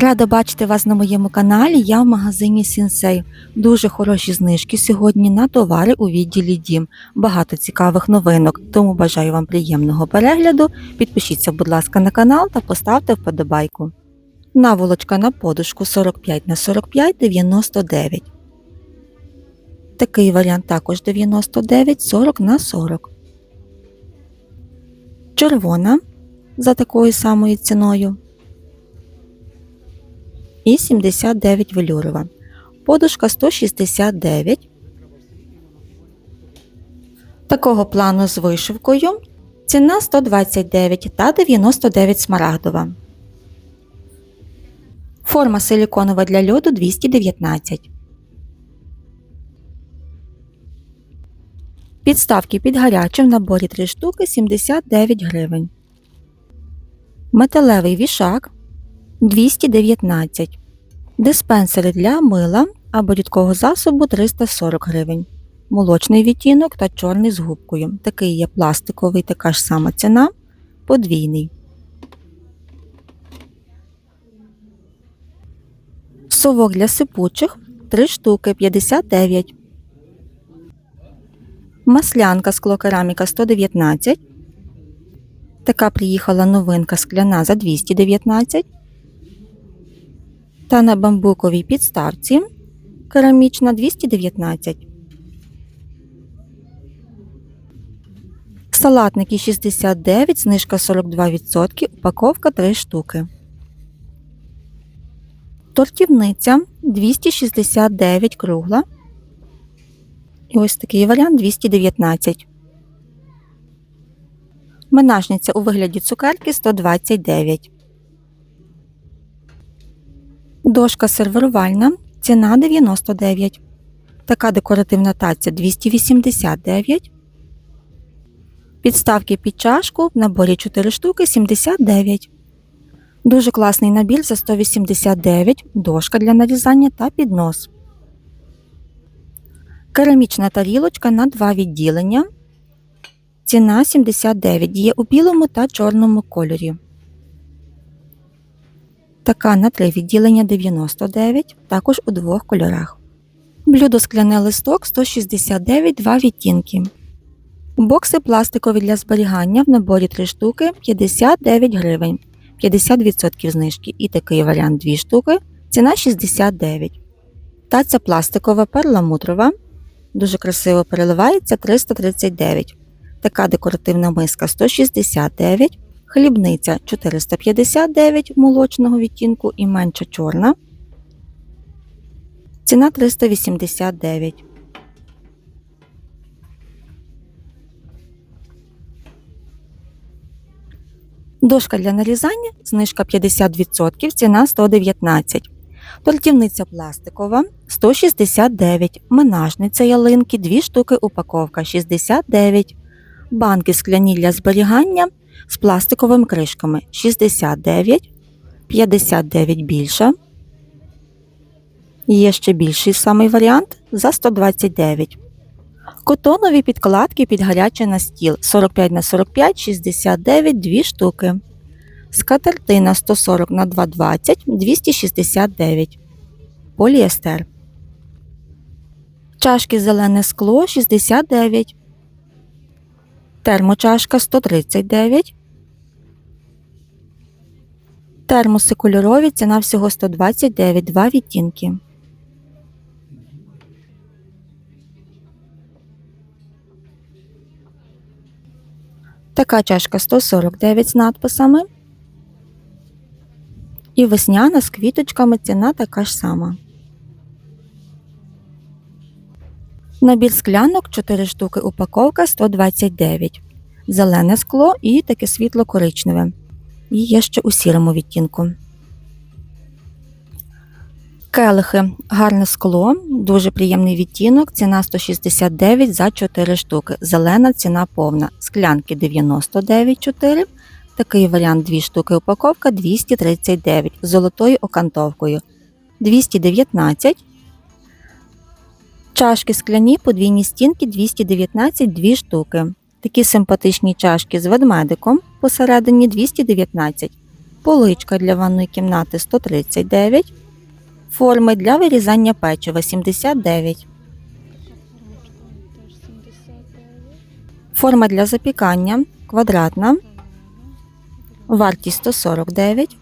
Рада бачити вас на моєму каналі. Я в магазині Сінсей. Дуже хороші знижки сьогодні на товари у відділі Дім. Багато цікавих новинок, тому бажаю вам приємного перегляду. Підпишіться, будь ласка, на канал та поставте вподобайку. Наволочка на подушку 45 на 45 99. Такий варіант також 99 40 на 40. Червона за такою самою ціною і 79 велюрова. Подушка 169. Такого плану з вишивкою. Ціна 129 та 99 смарагдова. Форма силіконова для льоду 219. Підставки під гарячим в наборі 3 штуки 79 гривень. Металевий вішак 219. Диспенсери для мила або рідкого засобу 340 гривень. Молочний відтінок та чорний з губкою. Такий є пластиковий, така ж сама ціна. Подвійний. Совок для сипучих 3 штуки 59. Маслянка склокераміка 119. Така приїхала новинка скляна за 219. Та на бамбуковій підставці керамічна 219. Салатники 69, знижка 42%, упаковка 3 штуки. Тортівниця 269 кругла. І ось такий варіант 219. Менажниця у вигляді цукерки 129. Дошка сервірувальна. Ціна 99. Така декоративна таця 289. Підставки під чашку в наборі 4 штуки 79. Дуже класний набір за 189, дошка для нарізання та піднос. Керамічна тарілочка на два відділення. Ціна 79 є у білому та чорному кольорі. Така на три відділення 99, також у двох кольорах. Блюдо скляне листок 169 два відтінки. Бокси пластикові для зберігання в наборі 3 штуки 59 гривень, 50% знижки. І такий варіант 2 штуки. Ціна 69. Таця пластикова перламутрова. Дуже красиво переливається 339. Така декоративна миска 169, хлібниця 459 молочного відтінку і менша чорна. Ціна 389. Дошка для нарізання, знижка 50%, ціна 119. Тортівниця пластикова 169, менажниця ялинки 2 штуки упаковка 69, банки скляні для зберігання з пластиковими кришками 69, 59 більша. Є ще більший самий варіант за 129. Котонові підкладки під гарячий на стіл 45 на 45 69 2 штуки. Скатертина 140 на 220 269. Поліестер. Чашки зелене скло 69. Термочашка 139. Термоси кольорові ціна всього 129 два відтінки. Така чашка 149 з надписами. І весняна з квіточками ціна така ж сама. Набір склянок 4 штуки упаковка 129. Зелене скло і таке світло коричневе. І є ще у сірому відтінку. Келихи гарне скло, дуже приємний відтінок, ціна 169 за 4 штуки. Зелена ціна повна. Склянки 99,4. Такий варіант 2 штуки упаковка 239 з золотою окантовкою. 219. Чашки скляні подвійні стінки 219 2 штуки. Такі симпатичні чашки з ведмедиком посередині 219. поличка для ванної кімнати 139, форми для вирізання печива 79, форма для запікання квадратна, вартість 149,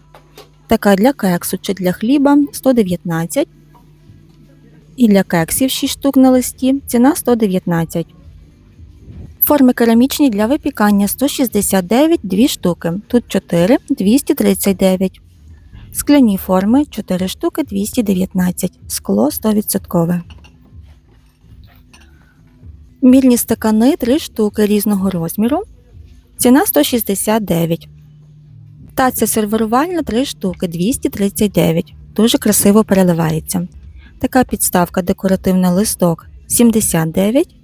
така для кексу чи для хліба 119, і для кексів 6 штук на листі ціна 119. Форми керамічні для випікання 169 2 штуки. Тут 4 239. Скляні форми 4 штуки 219. Скло 100%. Мільні стакани 3 штуки різного розміру. Ціна 169. Таця сервірувальна 3 штуки 239. Дуже красиво переливається. Така підставка декоративний листок 79.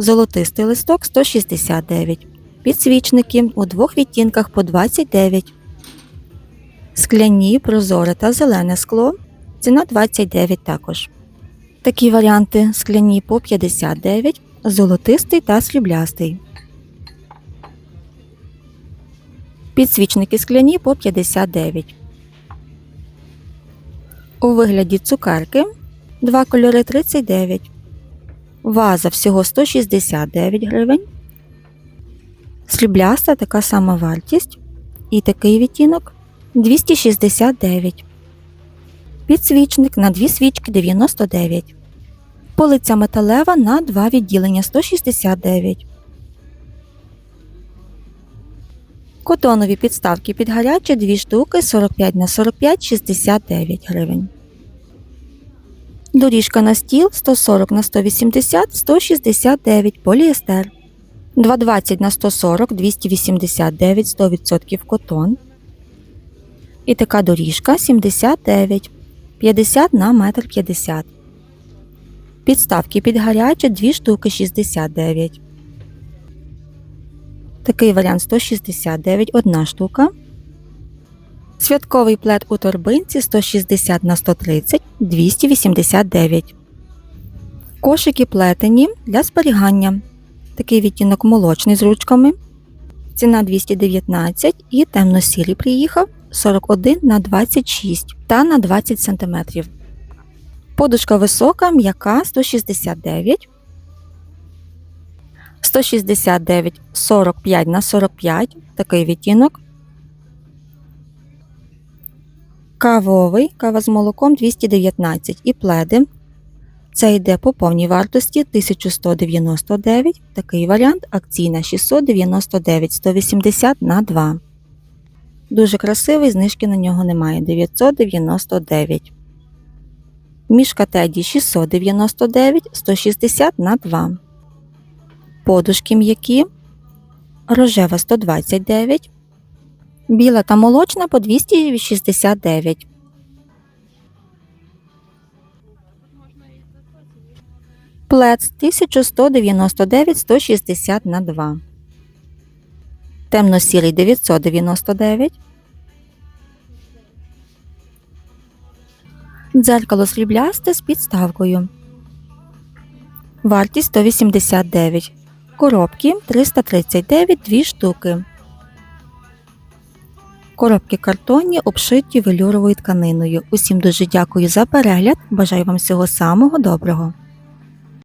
Золотистий листок 169. Підсвічники у двох відтінках по 29. Скляні, прозоре та зелене скло. Ціна 29 також. Такі варіанти скляні по 59, золотистий та сріблястий. Підсвічники скляні по 59. У вигляді цукерки два кольори 39. Ваза всього 169 гривень. Срібляста така сама вартість. І такий відтінок 269. Підсвічник на 2 свічки 99. Полиця металева на 2 відділення 169. Котонові підставки під гарячі 2 штуки 45 на 45 69 гривень. Доріжка на стіл 140 на 180 169 поліестер. 220 на 140 289 100% котон. І така доріжка 79 50 на 1,50 м. Підставки під гаряче 2 штуки 69. Такий варіант 169 одна штука. Святковий плед у торбинці 160 на 130 289. Кошики плетені для зберігання. Такий відтінок молочний з ручками. Ціна 219 і темно-сірий приїхав 41 на 26 та на 20 см. Подушка висока, м'яка 169. 169 45 на 45 такий відтінок. Кавовий, кава з молоком 219 і пледи. Це йде по повній вартості 1199, такий варіант акційна 699 180 на 2. Дуже красивий, знижки на нього немає 999. Мішка Теді 699 160 на 2. Подушки м'які. Рожева 129. Біла та молочна по 269. Плец 1199 160 на 2. Темно-сірий 999. Дзеркало сріблясте з підставкою. Вартість 189. Коробки 339 2 штуки. Коробки картонні обшиті велюровою тканиною. Усім дуже дякую за перегляд. Бажаю вам всього самого доброго.